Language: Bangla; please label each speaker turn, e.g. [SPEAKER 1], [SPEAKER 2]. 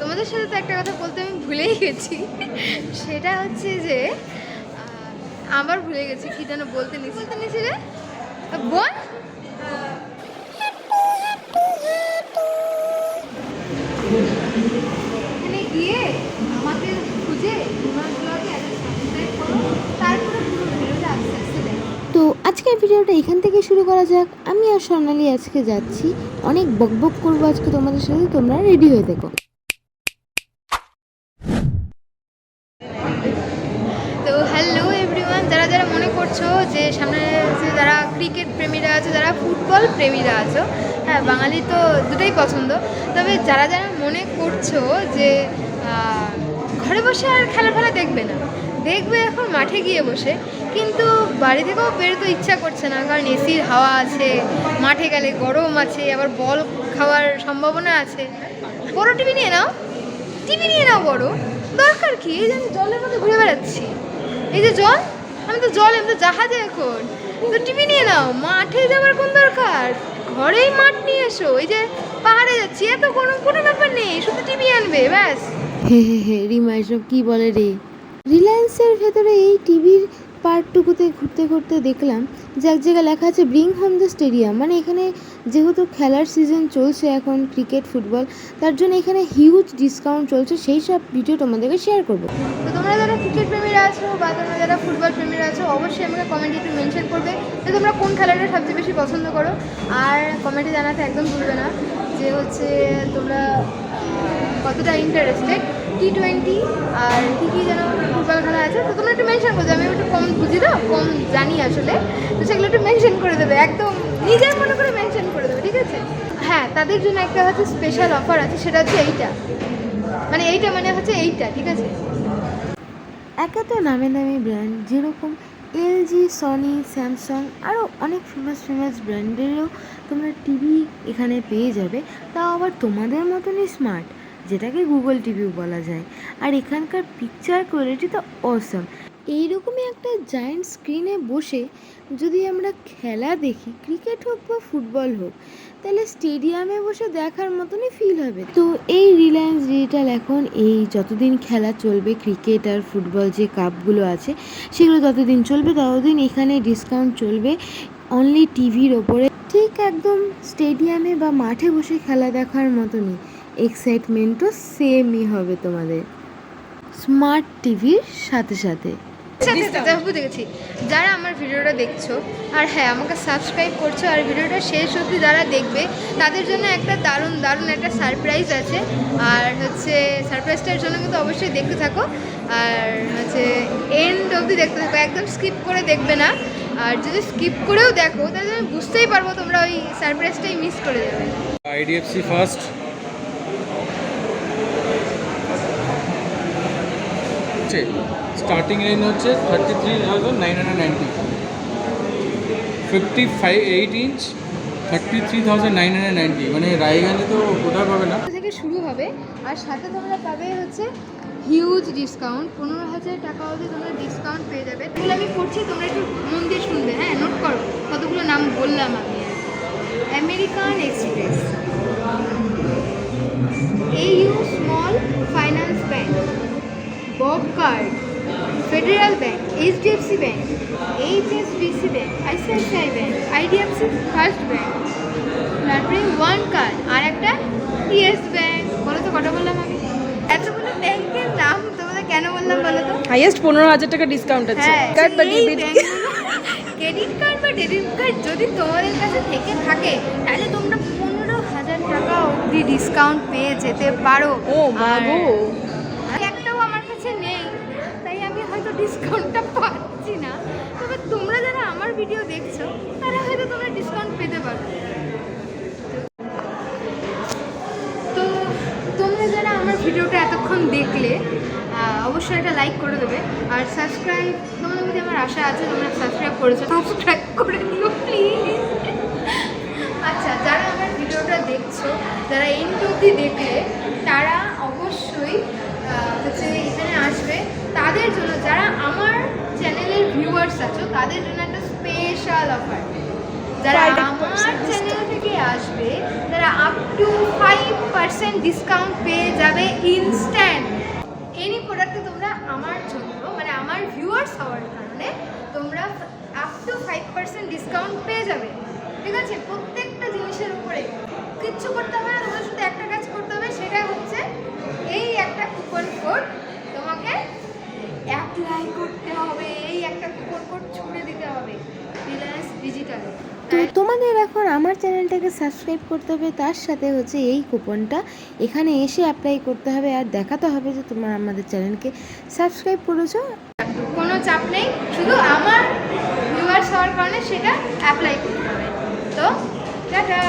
[SPEAKER 1] তোমাদের সাথে তো একটা কথা বলতে আমি ভুলেই গেছি। সেটা হচ্ছে যে আবার ভুলে গেছি, কি যেন বলতে নিছি। বলতে নিছি রে বল। এখানে গিয়ে আমাকে খুঁজে
[SPEAKER 2] তো আজকের ভিডিওটা এখান থেকে শুরু করা যাক। আমি আর স্বর্ণালী আজকে যাচ্ছি। অনেক বকবক করব আজকে তোমাদের সাথে, তোমরা রেডি হয়ে দেখো
[SPEAKER 1] তো হ্যালো এভরিওয়ান যারা করছ যে সামনে যে যারা ক্রিকেট প্রেমীরা আছে, যারা ফুটবল প্রেমীরা আছো হ্যাঁ বাঙালি তো দুটোই পছন্দ। তবে যারা যারা মনে করছ যে ঘরে বসে আর খেলা ফেলা দেখবে না, দেখবে এখন মাঠে গিয়ে বসে। কিন্তু বাড়ি থেকেও বেরোতে ইচ্ছা করছে না, কারণ এসির হাওয়া আছে, মাঠে গেলে গরম আছে, আবার বল খাওয়ার সম্ভাবনা আছে। বড় টিভি নিয়ে নাও, টিভি নিয়ে নাও বড়, দরকার কি? এই যে জলের মধ্যে ঘুরে বেড়াচ্ছি। এই যে জল আমি তো জল তো জাহাজে এখন। তো টিভি নিয়ে নাও, মাঠে যাওয়ার কোন দরকার? ঘরেই মাঠ নিয়ে এসো, এই যে পাহাড়ে যাচ্ছি, এত কোনো কোনো ব্যাপার নেই, শুধু টিভি আনবে, ব্যাস।
[SPEAKER 2] হে হে হে, রিমা, এসব কী বলে রে? রিলায়েন্সের ভেতরে এই টিভির পার্টটুকুতে ঘুরতে ঘুরতে দেখলাম যে এক জায়গায় লেখা আছে ব্রিং হোম দ্য স্টেডিয়াম। মানে এখানে যেহেতু খেলার সিজন চলছে এখন ক্রিকেট ফুটবল তার জন্য এখানে হিউজ ডিসকাউন্ট চলছে। সেই সব ভিডিও তোমাদেরকে শেয়ার করব।
[SPEAKER 1] তো তোমরা যারা ক্রিকেট প্রেমীরা আছো বা তোমরা যারা ফুটবল প্রেমীরা আছো, অবশ্যই আমাকে কমেন্টে একটু মেনশন করবে যে তোমরা কোন খেলাটা সবচেয়ে বেশি পছন্দ করো। আর কমেন্টে জানাতে একদম ভুলবে না যে হচ্ছে তোমরা কতটা ইন্টারেস্টেড টি টোয়েন্টি আর কী কী যেন ফুটবল খেলা আছে, তো তোমরা একটু মেনশন করে দেবে আমি একটু কম বুঝি তো, কম জানি আসলে, তো সেগুলো একটু মেনশন করে দেবে, একদম নিজের মনে করে মেনশন করে দেবে, ঠিক আছে? হ্যাঁ তাদের জন্য একটা হচ্ছে স্পেশাল অফার আছে, সেটা হচ্ছে এইটা। মানে এইটা মানে হচ্ছে এইটা, ঠিক আছে?
[SPEAKER 2] একে তো নামে নামে ব্র্যান্ড যেরকম এলজি সনি স্যামসাং আরও অনেক ফেমাস ফেমাস ব্র্যান্ডেরও তোমরা টিভি এখানে পেয়ে যাবে, তাও আবার তোমাদের মতনই স্মার্ট যেটাকে গুগল টিভিও বলা যায়। আর এখানকার পিকচার কোয়ালিটি তো অসম এইরকমই একটা জায়েন্ট স্ক্রিনে বসে যদি আমরা খেলা দেখি ক্রিকেট হোক বা ফুটবল হোক, তাহলে স্টেডিয়ামে বসে দেখার মতনই ফিল হবে। তো এই রিলায়েন্স ডিজিটাল এখন এই যতদিন খেলা চলবে ক্রিকেট আর ফুটবল যে কাপগুলো আছে, সেগুলো যতদিন চলবে, ততদিন এখানে ডিসকাউন্ট চলবে অনলি টিভির ওপরে। ঠিক একদম স্টেডিয়ামে বা মাঠে বসে খেলা দেখার মতনই। এক্সাইটমেন্টও সেমই হবে তোমাদের। স্মার্ট টিভির সাথে সাথে।
[SPEAKER 1] যারা আমার ভিডিওটা দেখছ আর হ্যাঁ আমাকে সাবস্ক্রাইব করছ আর ভিডিওটা শেষ অবধি যারা দেখবে তাদের জন্য একটা দারুণ দারুণ একটা সারপ্রাইজ আছে। আর হচ্ছে সারপ্রাইজটার জন্য কিন্তু অবশ্যই দেখতে থাকো। আর হচ্ছে এন্ড অবধি দেখতে থাকো একদম স্কিপ করে দেখবে না। আর যদি স্কিপ করেও দেখো তাহলে আমি বুঝতেই পারব তোমরা ওই সারপ্রাইজটাই মিস করে দেবে
[SPEAKER 3] আইডিএফসি ফার্স্ট হচ্ছে? স্টার্টিং রেঞ্জ হচ্ছে thirty three thousand nine hundred ninety fifty five eight inch thirty three thousand nine hundred ninety মানে রায়গঞ্জে তো কোথাও পাবে না।
[SPEAKER 1] থেকে শুরু হবে। আর সাথে তোমরা পাবে হচ্ছে হিউজ ডিসকাউন্ট পনেরো হাজার টাকা অবধি তোমরা ডিসকাউন্ট পেয়ে যাবে। এগুলো আমি করছি তোমরা একটু মন দিয়ে শুনবে। হ্যাঁ নোট করো। কতগুলো নাম বললাম আমি। American Express AU Small Finance Bank BoB card Federal Bank HDFC Bank HSBC Bank ICICI Bank IDFC First Bank তারপরে ওয়ান কার্ড আর একটা ইয়েস ব্যাঙ্ক বলো তো কটা বললাম আমি? এতগুলো ব্যাংকের নাম তোমাদের কেন বললাম বলো তো?
[SPEAKER 4] হাইয়েস্ট পনেরো হাজার টাকা ডিসকাউন্ট আছে।
[SPEAKER 1] হ্যাঁ
[SPEAKER 4] কার্ড বা ডেবিট
[SPEAKER 1] ক্রেডিট কার্ড বা ডেবিট কার্ড যদি তোমাদের কাছে থেকে থাকে তাহলে তোমরা পনেরো হাজার টাকা অবধি ডিসকাউন্ট পেয়ে যেতে পারো।
[SPEAKER 4] ও
[SPEAKER 1] ডিসকাউন্টটা পাচ্ছি না। তবে তোমরা যারা আমার ভিডিও দেখছ, তারা হয়তো তোমরা ডিসকাউন্ট পেতে পারো। তো তোমরা যারা আমার ভিডিওটা এতক্ষণ দেখলে অবশ্যই একটা লাইক করে দেবে। আর সাবস্ক্রাইব তোমাদের মধ্যে আমার আশা আছে তোমরা সাবস্ক্রাইব করেছ। সাবস্ক্রাইব করে দিও প্লিজ আচ্ছা যারা আমার ভিডিওটা দেখছ, যারা এন্ড অবধি দেখলে ভিউয়ার্স আছো। তাদের জন্য একটা স্পেশাল অফার যারা আমার চ্যানেল থেকে আসবে তারা up to five percent discount পেয়ে যাবে ইনস্ট্যান্ট এনি প্রোডাক্টে তোমরা আমার জন্য মানে আমার ভিউয়ার্স হওয়ার কারণে তোমরা up to five percent discount পেয়ে যাবে। ঠিক আছে? প্রত্যেকটা জিনিসের উপরে। কিচ্ছু করতে হবে না তোমার শুধু একটা কাজ করতে হবে সেটা হচ্ছে এই একটা কুপন কোড তোমাকে অ্যাপ্লাই করতে হবে এই একটা ছুড়ে দিতে হবে। রিলায়েন্স ডিজিটালে
[SPEAKER 2] তো তোমাদের এখন আমার চ্যানেলটাকে সাবস্ক্রাইব করতে হবে তার সাথে হচ্ছে এই কুপনটা। এখানে এসে অ্যাপ্লাই করতে হবে আর দেখাতে হবে যে তোমরা আমাদের চ্যানেলকে সাবস্ক্রাইব করেছ।
[SPEAKER 1] কোনো চাপ নেই শুধু আমার ভিউয়ার্স হওয়ার কারণে সেটা অ্যাপ্লাই করতে হবে। তো টাটা!